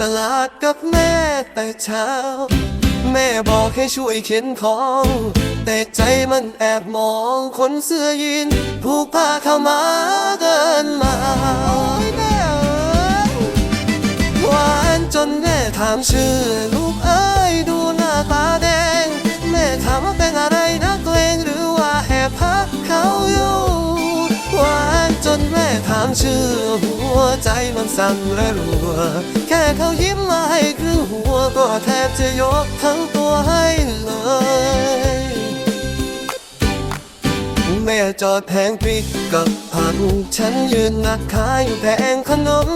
ตลาดกับแม่แต่เช้า แม่บอกให้ช่วยเข็นของ แต่ใจมันแอบมองคนเสื้อยีนผูกผ้าเข้ามาเดินมาหวานจนแม่ถามชื่อ ลูกเอ้ยดูหน้าตาแดง แม่ถามว่าเป็นอะไรนะเกรงหรือว่าแอบพักเขาอยู่ หวานจนแม่ถามชื่อ มันสั่นและรัว แค่เขายิ้มมาให้ครึ่งหัวก็แทบจะยกทั้งตัวให้เลยแม่จอดแทงพริกกับผักฉันยืนนักขายอยู่แผงขนม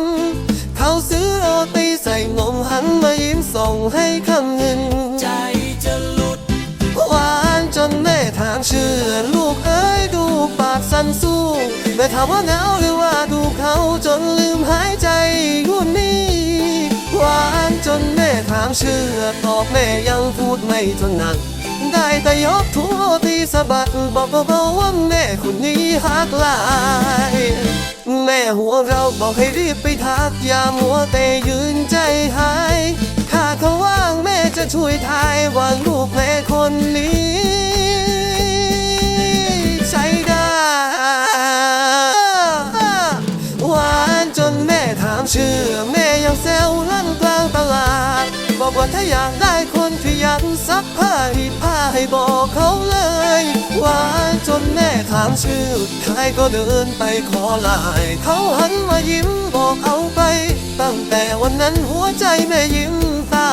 เขาซื้อโรตีใส่นมหันมายิ้มส่งให้เขาันสู้แม่ถามว่าเหงาหรือว่าดูเขาจนลืมหายใจอยู่นี่หวานจนแม่ถามเชื่อตอบแม่ยังพูดไม่ถนัดได้แต่ยกทัวตีสะบัดบอกเบาๆว่าแม่คนนี้หักลาย แม่หัวเราบอกให้รีบไปทักยามัวแต่ยืนใจหาย ถ้าเขาว่างแม่จะช่วยทายว่าลูกแม่ นักซักผ้ารีดผ้าให้บอกเขาเลยหวานจนแม่ถามชื่อใครก็เดินไปขอลาย เขาหันมายิ้มบอกเอาไป ตั้งแต่วันนั้นหัวใจแม่ยิ้มตา